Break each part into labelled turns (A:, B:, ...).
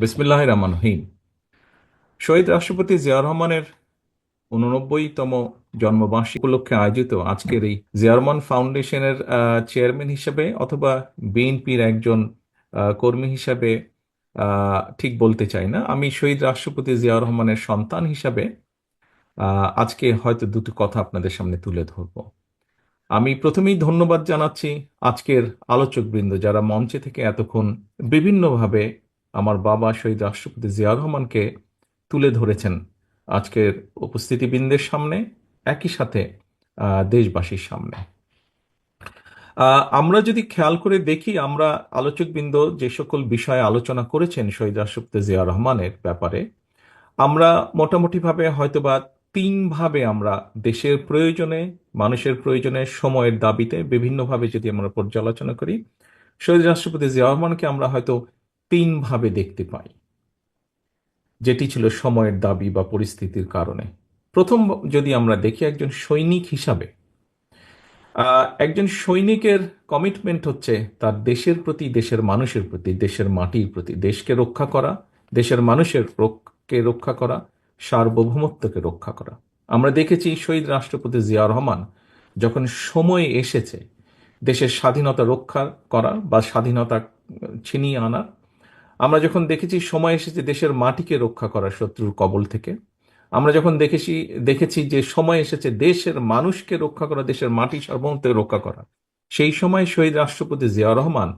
A: বিসমিল্লাহ রহমান রহিম শহীদ রাষ্ট্রপতি জিয়া রহমানের উননব্বইতম জন্মবার্ষিকী উপলক্ষে আয়োজিত আজকের এই জিয়া রহমান ফাউন্ডেশনের চেয়ারম্যান হিসেবে অথবা বিএনপির একজন কর্মী হিসেবে ঠিক বলতে চাই না। আমি শহীদ রাষ্ট্রপতি জিয়া রহমানের সন্তান হিসাবে আজকে হয়তো দুটো কথা আপনাদের সামনে তুলে ধরবো। আমি প্রথমেই ধন্যবাদ জানাচ্ছি আজকের আলোচকবৃন্দ যারা মঞ্চে থেকে এতক্ষণ বিভিন্নভাবে আমার বাবা শহীদ রাষ্ট্রপতি জিয়া রহমানকে তুলে ধরেছেন আজকের উপস্থিতিবৃন্দের সামনে, একই সাথে দেশবাসীর সামনে। আমরা যদি খেয়াল করে দেখি, আমরা আলোচকবৃন্দ যে সকল বিষয়ে আলোচনা করেছেন শহীদ রাষ্ট্রপতি জিয়া রহমানের ব্যাপারে, আমরা মোটামুটিভাবে হয়তোবা তিন ভাবে আমরা দেশের প্রয়োজনে, মানুষের প্রয়োজনে, সময়ের দাবিতে বিভিন্নভাবে যদি আমরা পর্যালোচনা করি, শহীদ রাষ্ট্রপতি জিয়া রহমানকে আমরা হয়তো তিন ভাবে দেখতে পাই। যেটি ছিল সময়ের দাবি বা পরিস্থিতির কারণে। প্রথম যদি আমরা দেখি একজন সৈনিক হিসাবে একজন সৈনিকের কমিটমেন্ট হচ্ছে তার দেশের প্রতি, দেশের মানুষের প্রতি, দেশের মাটির প্রতি, দেশকে রক্ষা করা, দেশের মানুষের কে রক্ষা করা, সার্বভৌমত্বকে রক্ষা করা। আমরা দেখেছি শহীদ রাষ্ট্রপতি জিয়া রহমান যখন সময় এসেছে দেশের স্বাধীনতা রক্ষা করা বা স্বাধীনতা ছিনিয়ে আনার আমরা যখন দেখেছি সময় এসেছে দেশের মাটিকে রক্ষা করা শত্রুর কবল থেকে, আমরা যখন দেখেছি দেখেছি যে সময় এসেছে দেশের মানুষকে রক্ষা করা, দেশের মাটি সার্বভৌমত্বকে রক্ষা করা, সেই সময় শহীদ রাষ্ট্রপতি জিয়া রহমান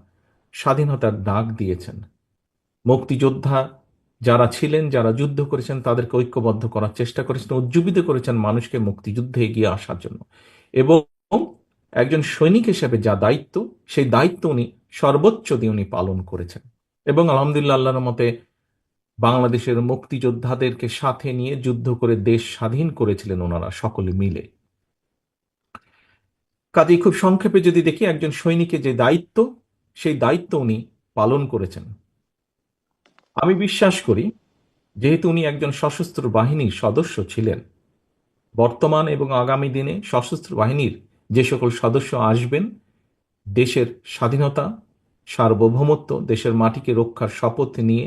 A: স্বাধীনতার ডাক দিয়েছেন। মুক্তিযোদ্ধা যারা ছিলেন, যারা যুদ্ধ করেছেন, তাদেরকে ঐক্যবদ্ধ করার চেষ্টা করেছেন, উজ্জীবিত করেছেন মানুষকে মুক্তিযুদ্ধে এগিয়ে আসার জন্য। এবং একজন সৈনিক হিসেবে যা দায়িত্ব, সেই দায়িত্ব উনি, সর্বোচ্চ দিয়ে উনি পালন করেছেন। এবং আলহামদুলিল্লাহ আল্লাহর মতে বাংলাদেশের মুক্তিযোদ্ধাদেরকে সাথে নিয়ে যুদ্ধ করে দেশ স্বাধীন করেছিলেন ওনারা সকলে মিলে। কাজেই খুব সংক্ষেপে যদি দেখি, একজন সৈনিকের যে দায়িত্ব, সেই দায়িত্ব উনি পালন করেছেন। আমি বিশ্বাস করি, যেহেতু উনি একজন সশস্ত্র বাহিনীর সদস্য ছিলেন, বর্তমান এবং আগামী দিনে সশস্ত্র বাহিনীর যে সকল সদস্য আসবেন, দেশের স্বাধীনতা সার্বভৌমত্ব দেশের মাটিকে রক্ষার শপথ নিয়ে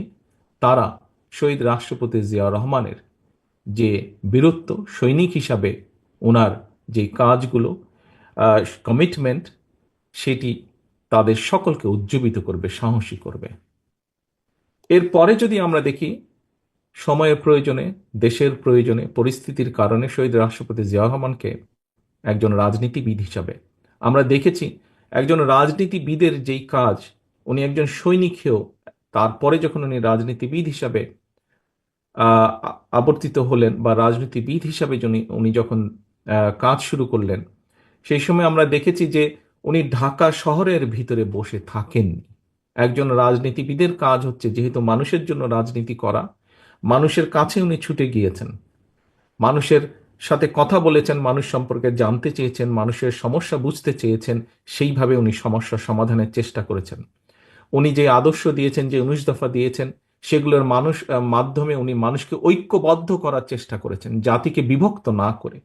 A: তারা শহীদ রাষ্ট্রপতি জিয়া রহমানের যে বীরত্ব সৈনিক হিসাবে ওনার যে কাজগুলো কমিটমেন্ট সেটি তাদের সকলকে উজ্জীবিত করবে, সাহসী করবে। এরপরে যদি আমরা দেখি, সময়ের প্রয়োজনে, দেশের প্রয়োজনে, পরিস্থিতির কারণে শহীদ রাষ্ট্রপতি জিয়া রহমানকে একজন রাজনীতিবিদ হিসাবে আমরা দেখেছি একজন রাজনীতিবিদের যেই কাজ, উনি একজন সৈনিক হয়েও তারপরে যখন উনি রাজনীতিবিদ হিসাবে আবর্তিত হলেন বা রাজনীতিবিদ হিসাবে উনি উনি যখন কাজ শুরু করলেন, সেই সময় আমরা দেখেছি যে উনি ঢাকা শহরের ভিতরে বসে থাকেননি একজন রাজনীতিবিদের কাজ হচ্ছে যেহেতু মানুষের জন্য রাজনীতি করা, মানুষের কাছে উনি ছুটে গিয়েছেন। মানুষের সাথে কথা বলেছেন, মানুষ সম্পর্কে জানতে চেয়েছেন, মানুষের সমস্যা বুঝতে চেয়েছেন, সেইভাবে উনি সমস্যা সমাধানের চেষ্টা করেছেন। উনি যে আদর্শ দিয়েছেন, যে উনিশ দফা দিয়েছেন, সেগুলোর মানুষ মাধ্যমে উনি মানুষকে ঐক্যবদ্ধ করার চেষ্টা করেছেন, জাতিকে বিভক্ত না করে।